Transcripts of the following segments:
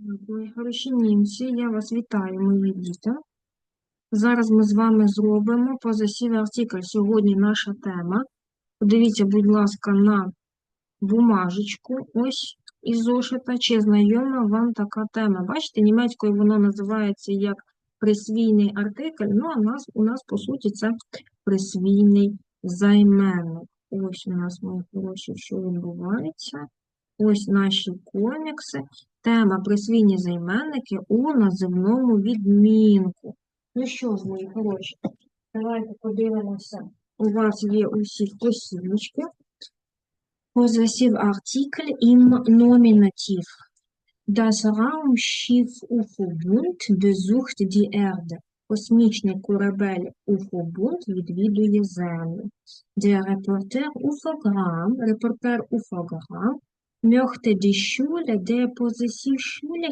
Мої хороші німці, я вас вітаю, мої діти. Зараз ми з вами зробимо позасів артикль. Сьогодні наша тема. Подивіться, будь ласка, на бумажечку. Ось із зошита. Чи знайома вам така тема? Бачите, німецькою воно називається як присвійний артикль. Ну, а нас, у нас, по суті, це присвійний займенник. Ось у нас, мої хороші, що відбувається. Ось наші комікси. Тема присвійні займенники у називному відмінку. Ну що ж, мої хороші, давайте подивимося. У вас є усі посілочки. Позасів артикль im номінатив. Das Raumschiff UFO-Bund besucht die Erde. Космічний корабель UFO-Bund відвідує Землю. Der Reporter UFO-Gram, репортер UFO-Gram, möchte die Schule der Possessivschule.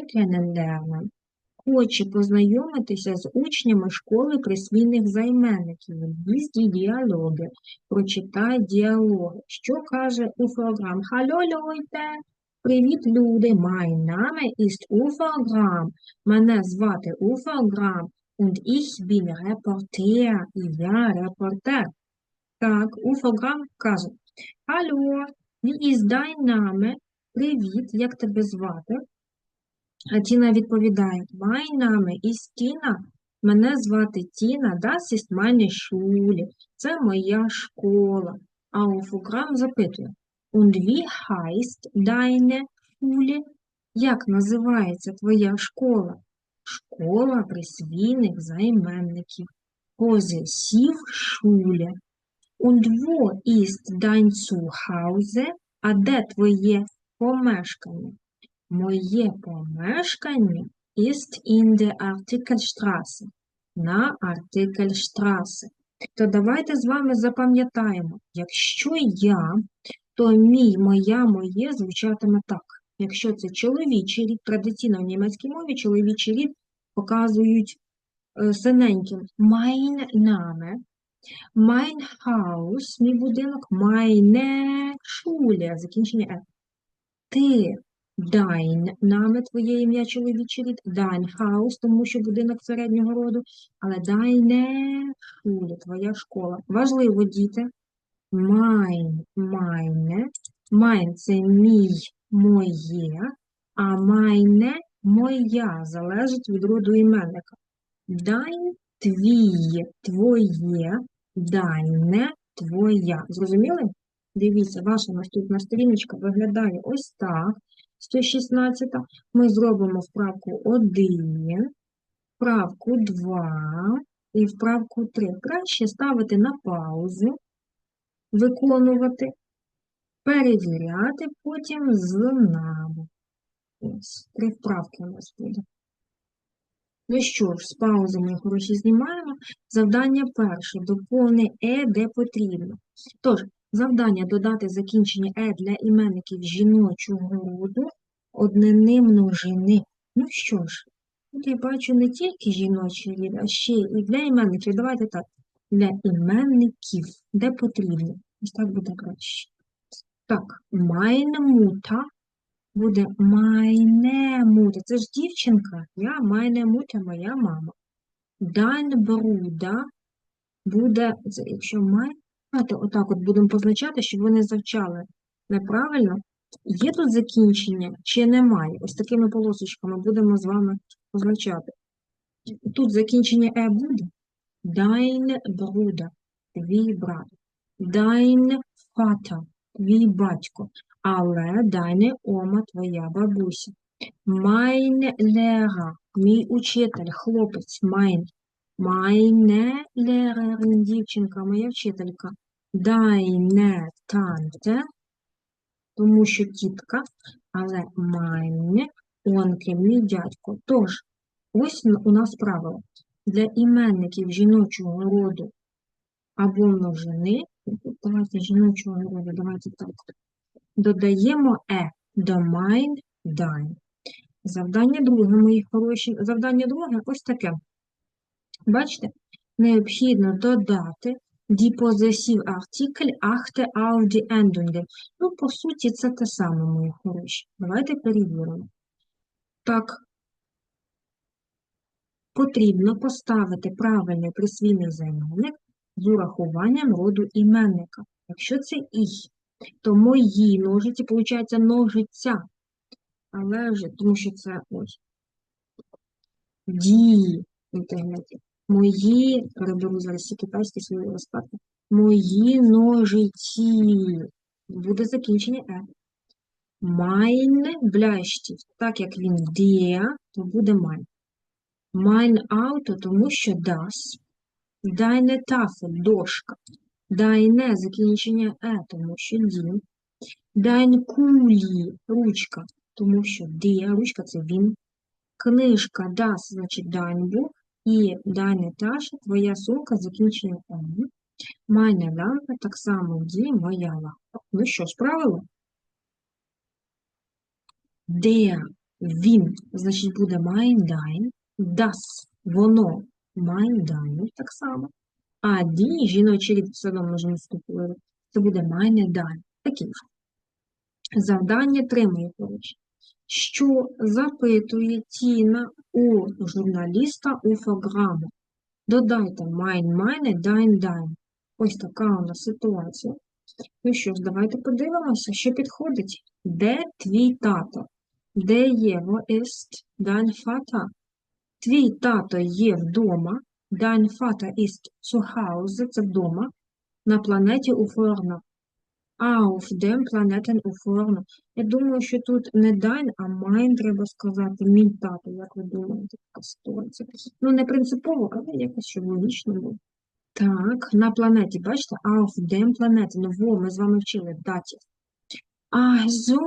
Хоче познайомитися з учнями школи присвійних займенників. Лізь діалоги. Прочитай діалоги. Що каже Уфограм? Hallo Leute! Привіт, люди! Mein Name ist Уфограм. Мене звати Уфограм. Und ich bin Reporter. І я репортер. Так, Уфограм каже. Hallo! Wie ist dein Name? Привіт, як тебе звати? А Тіна відповідає: Mein Name ist Тіна. Мене звати Тіна. Das ist meine Schule. Це моя школа. А Уфуграм запитує: Und wie heißt deine Schule? Як називається твоя школа? Школа присвійних займенників. Possessiv Schule. Und wo ist dein Zuhause? А де твоє помешкання? Моє помешкання ist in der Artikelstraße. На Artikelstraße. То давайте з вами запам'ятаємо, якщо я, то мій, моя, моє звучатиме так. Якщо це чоловічий рід, традиційно в німецькій мові чоловічий рід показують е, синеньким. Mein Name, mein Haus, мій будинок, meine Schule, закінчення е. Ти, dein Name, твоє ім'я чоловічий рід, dein Haus, тому що будинок середнього роду, але deine Schule, твоя школа. Важливо, діти. Mein, meine, mein – це мій, моє, а meine – моя, залежить від роду іменника. Dein – твій, твоє, deine – твоя. Зрозуміли? Дивіться, ваша наступна сторіночка виглядає ось так. 116. Ми зробимо вправку 1, вправку 2 і вправку 3. Краще ставити на паузу, виконувати, перевіряти потім з нами. Ось, три вправки у нас буде. Ну що ж, з паузи ми хороші знімаємо. Завдання перше. Доповни е, де потрібно. Тож, завдання додати закінчення е для іменників жіночого роду, однини множини. Ну що ж, тут я бачу не тільки жіночий рід, а ще і для іменників. Давайте так. Для іменників, де потрібно. Ось так буде краще. Так, Mutter буде Mutter. Це ж дівчинка. Я Mutter, моя мама. Bruder буде, якщо май, давайте отак от будемо позначати, щоб ви не завчали неправильно. Є тут закінчення чи немає? Ось такими полосочками будемо з вами позначати. Тут закінчення е буде. Dein Bruder, твій брат. Dein Vater, твій батько. Але deine Oma, твоя бабуся. Mein Lehrer, мій учитель, хлопець, mein. Meine Lehrerin, дівчинка, моя вчителька. Deine Tante, тому що тітка, але meine онkel, мій дядько. Тож, ось у нас правило. Для іменників жіночого роду або множини, давайте жіночого роду, давайте так, додаємо е до mein, dein. Завдання друге, мої хороші. Завдання друге ось таке. Бачите, необхідно додати die possessive Artikel achte auf die Endungen. Ну, по суті, це те саме, мої хороші. Давайте перевіримо. Так, потрібно поставити правильний присвійний займенник з урахуванням роду іменника. Якщо це і, то мої ножиці, виходить, ножиця. Але вже, тому що це ось дії інтернеті. Мої, переберу зараз всі китайські свої розкладки. Мої ножиці. Буде закінчення е. Meine Bleistift. Так як він der, то буде mein. Mein Auto, тому що das. Deine Tafel, дошка. Deine, закінчення е, тому що ді. Dein Kuli, ручка, тому що der, ручка це він. Книжка das, значить Buch. І deine Tasche, твоя сумка, закінчення е. Meine лампа, так само ді, моя лампа. Ну що, справило? Der, він, значить, буде mein, dein. Das, воно, mein, dein, так само. А die, жіночий рід все одно можемо вступити. Це буде meine, dein. Такі. Завдання тримає поруч. Що запитує Тіна у журналіста у фограму? Додайте mein, meine, dein, dein. Ось така у нас ситуація. Ну що ж, давайте подивимося, що підходить. Де твій тато? Де є wo ist dein Vater? Твій тато є вдома. Dein Vater ist zu Hause, це вдома, на планеті Уфорно. Auf dem Planeten Уфорно. Я думаю, що тут не dein, а mein треба сказати, мій тато, як ви думаєте, така. Ну, не принципово, але якось щоб логічно було. Так, на планеті, бачите, auf dem Planeten, ну, во, ми з вами вчили датів. Ах, зо,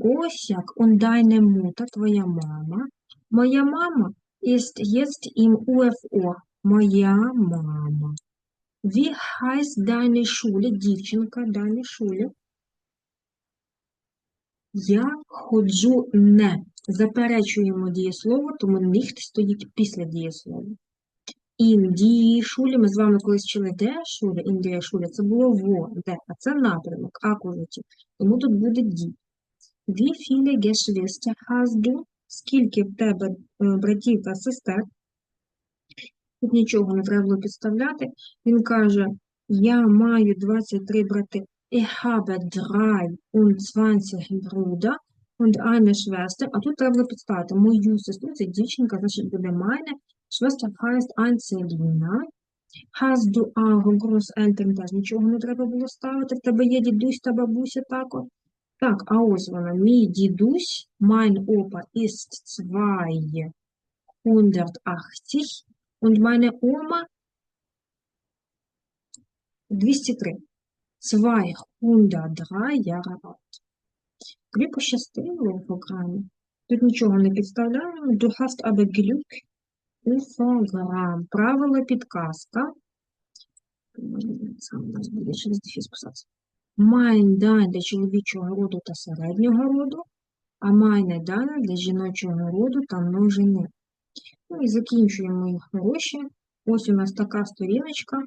ось як, und deine Mutter, твоя мама. Моя мама ist im UFO. Моя мама. Wie heißt deine Schule, дівчинка, deine Schule? Я ходжу не. Заперечуємо дієслово, тому nicht стоїть після дієслова. In die ми з вами колись вчили де Schule, in die це було во, де, а це напрямок, акузатив. Тому тут буде ді. Wie viele Geschwister hast? Скільки в тебе е, братів та сестер? Тут нічого не треба було підставляти. Він каже, я маю 23 брати. Ich habe 23 Brüder und eine Schwester. А тут треба було підставити мою сестру, це дівчинка, значить буде meine. Schwester heißt Anselina. Hast du auch Großeltern? Теж нічого не треба було ставити. В тебе є дідусь та бабуся також. Так, а ось вона. Мій дідусь, mein Opa ist 280 und meine Oma 203. 203 Jahre alt. Тобі пощастило в програмі. Тут нічого не підставляємо. Du hast aber Glück у програм. Правило підказка. Сам. Mein дай для чоловічого роду та середнього роду, а meine дана для жіночого роду та множини. Ну і закінчуємо їх гроші. Ось у нас така сторіночка.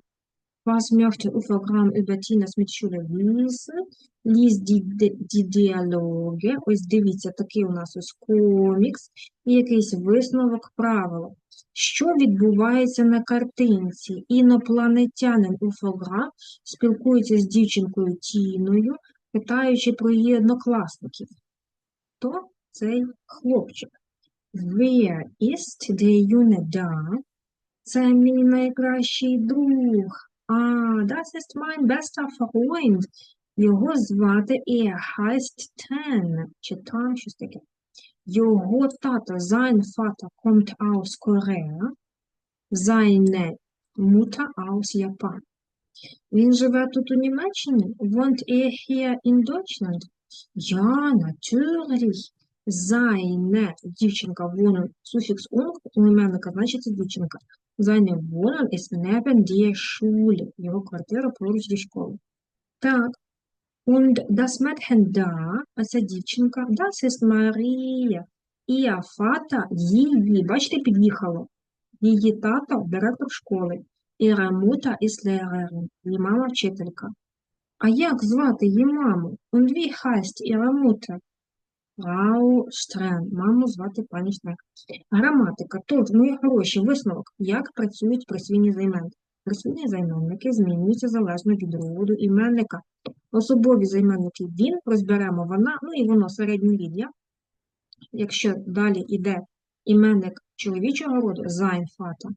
Was möchte Ufergram über Tinas Mitschule wissen? Lies die, діалоги. Ось дивіться, такий у нас ось комікс і якийсь висновок правила. Що відбувається на картинці? Інопланетянин Уфограм спілкується з дівчинкою Тіною, питаючи про її однокласників. То цей хлопчик. Ist der Junge da? Це мій найкращий друг. А, das ist mein bester Freund. Його звати Er heißt Ten. Чи Tan, щось таке. Його тато, sein Vater kommt aus Korea. Seine Mutter aus Japan. Він живе тут у Німеччині? Wohnt er hier in Deutschland? Ja, natürlich. Seine, дівчинка, wohnen, суфікс ung, у іменника, значить це дівчинка. Seine Wohnung ist neben der Schule. Його квартира поруч зі школою. Так. Und das Mädchen da, а ця дівчинка, das ist Maria. Ihr Vater, її, бачите, під'їхало. Її тато – директор школи. Ihre Mutter ist Lehrerin. Її мама – вчителька. А як звати її маму? Und wie heißt ihre Mutter? Фрау Штрен. Маму звати пані Штрен. Граматика. Тут, мої хороші, висновок. Як працюють присвійні займенники? Присвійні займенники змінюються залежно від роду іменника. Особові займенники він, розберемо вона, ну і воно середній рід. я. Якщо далі йде іменник чоловічого роду, sein Vater,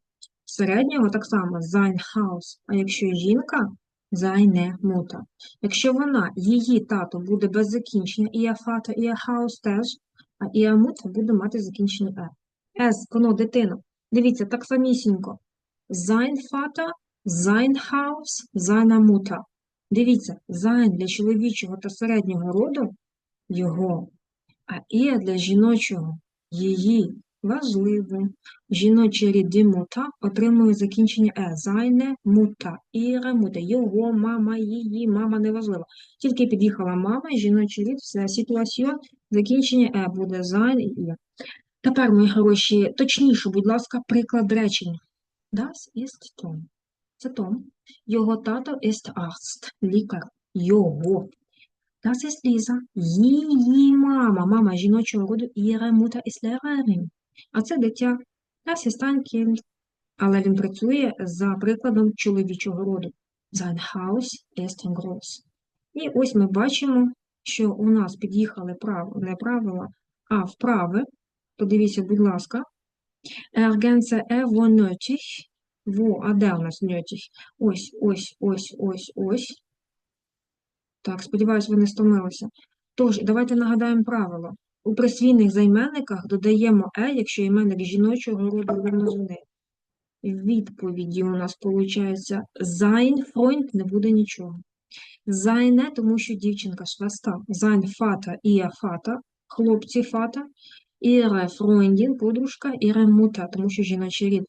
середнього так само Haus, а якщо жінка, Mutter. Якщо вона, її тато буде без закінчення, ihr Haus теж, а Mutter буде мати закінчення е. С, коно, дитина. Дивіться, так самісінько. Haus, seine Mutter. Дивіться, sein для чоловічого та середнього роду його, а ihr для жіночого її. Важливо. Жіночий рід die Mutter отримує закінчення е. Seine Mutter, ihre Mutter, його мама, її мама, неважливо. Тільки під'їхала мама, жіночий рід, все, ситуаціон, закінчення е буде sein і. Тепер, мої хороші, точніше, будь ласка, приклад речення. Das ist Tom. Це Том. Його тато ist Arzt. Лікар. Його. Das ist Lisa. Її мама. Мама жіночого роду. Ihre Mutter ist Lehrerin. А це дитя. Ist ein Kind. Але він працює за прикладом чоловічого роду. Sein Haus ist groß. І ось ми бачимо, що у нас під'їхали прав... не правила, а вправи. Подивіться, будь ласка. Ergänze wo nötig. Во, а де у нас ньотіх? Ось, ось, ось, ось, ось. Так, сподіваюсь, ви не стомилися. Тож, давайте нагадаємо правило. У присвійних займенниках додаємо е, якщо іменник жіночого роду вернозуни. В відповіді у нас виходить sein Freund не буде нічого. Seine, тому що дівчинка швеста. Sein Vater, ihr Vater, хлопці фата, ihre Freundin, подружка, ihre Mutter, тому що жіночий рід.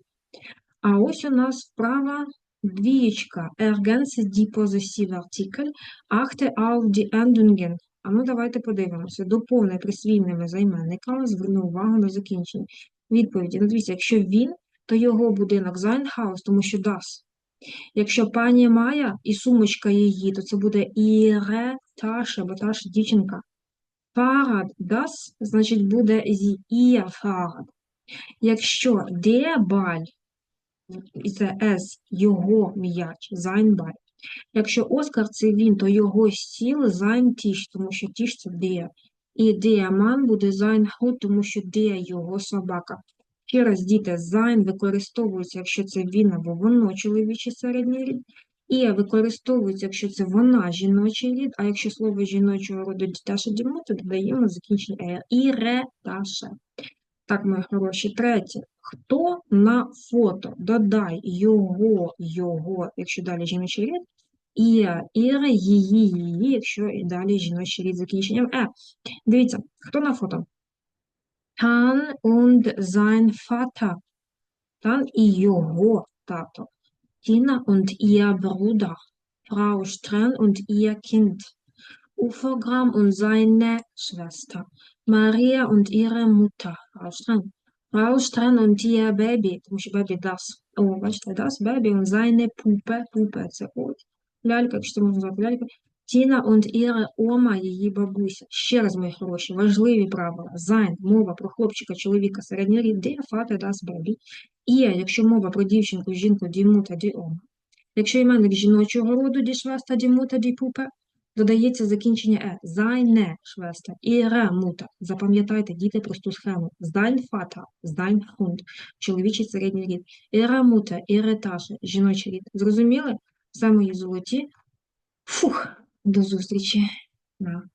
А ось у нас вправа двієчка. Ergänze die Possessivartikel, achte auf die Endungen. А ну давайте подивимося. Доповни присвійними займенниками, зверни увагу на закінчення. Відповіді. Ну, дивіться, якщо він, то його будинок sein Haus, тому що das. Якщо пані Майя і сумочка її, то це буде ihre Tasche, бо Tasche – дівчинка. Fahrrad das, значить буде sie ihr Fahrrad. Якщо der Ball, це S, його м'яч, Ball. Якщо Оскар це він, то його стіл sein Tisch, тому що Tisch – це der. І Mann буде sein Hund, тому що der – його собака. Ще раз, діти, sein використовується, якщо це він або воно, чоловічий середній рід. І використовується, якщо це вона, жіночий рід, а якщо слово жіночого роду діташа дімо, то додаємо закінчення «er». І реташа. Так, мої хороші. Третє. Хто на фото? Додай його, його, якщо далі жіночий рід, і іре, її, її, якщо і далі жіночий рід закінченням е. Дивіться, хто на фото? Tan und sein Vater. Тан і його тато. Tina und ihr Bruder. Frau Stern und ihr Kind. Ufogram und seine Schwester. Maria und ihre Mutter. Frau Stern. Frau Stern und ihr Baby. Тому що baby das. О, бачите, das baby und seine Puppe. Puppe – це ось. Лялька, якщо можна назвати лялька. Тіна und ihre Oma, її бабуся. Ще раз, мої хороші, важливі правила. Sein, мова про хлопчика, чоловіка, середній рід, der Vater, das Baby. І якщо мова про дівчинку, жінку, Mutter, die Oma. Якщо іменник жіночого роду, Schwester, die Mutter, die Puppe, додається закінчення е. Seine Schwester, ihre Mutter. Запам'ятайте, діти, просту схему. Sein Vater, sein Hund, чоловічий середній рід. Ihre Mutter, ihre Tasche, жіночий рід. Зрозуміли? Все золоті. Фух, до зустрічі на.